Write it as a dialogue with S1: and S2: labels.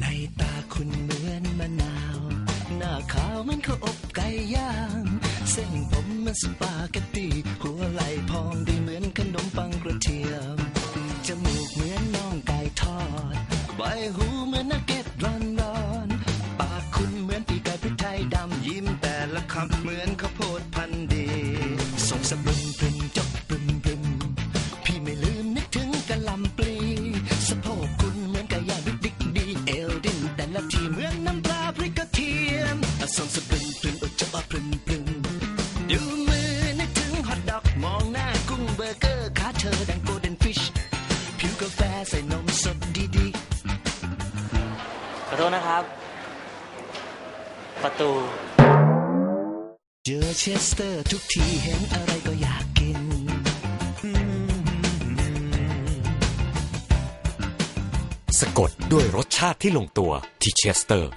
S1: ในตาคุณเหมือนมะนาว หน้าขาวมันเขาอบไก่ย่าง เส้นผมมันสปาเกตตีหัวไหล่พองดีเหมือนขนมปังกระเทียม จมูกเหมือนน้องไก่ทอด ใบหูเหมือนนักเก็ตร้อนร้อนปากคุณเหมือนปีกไก่พริกไทยดำยิ้มแต่ละคำเหมือนข้าวโพดพันดี ส่งสะบึมปรึมจบปรึมปรึมพี่ไม่ลืมนึกถึงกะลำปลี ธอดังโกลเด้นฟิชผิวกาแฟใส่นมสดดี
S2: ขอโทษนะครับ ประตูๆ
S1: เจอเชสเตอร์ทุกทีเห็นอะไรก็อยากกิน
S3: สะกดด้วยรสชาติที่ลงตัวที่เชสเตอร์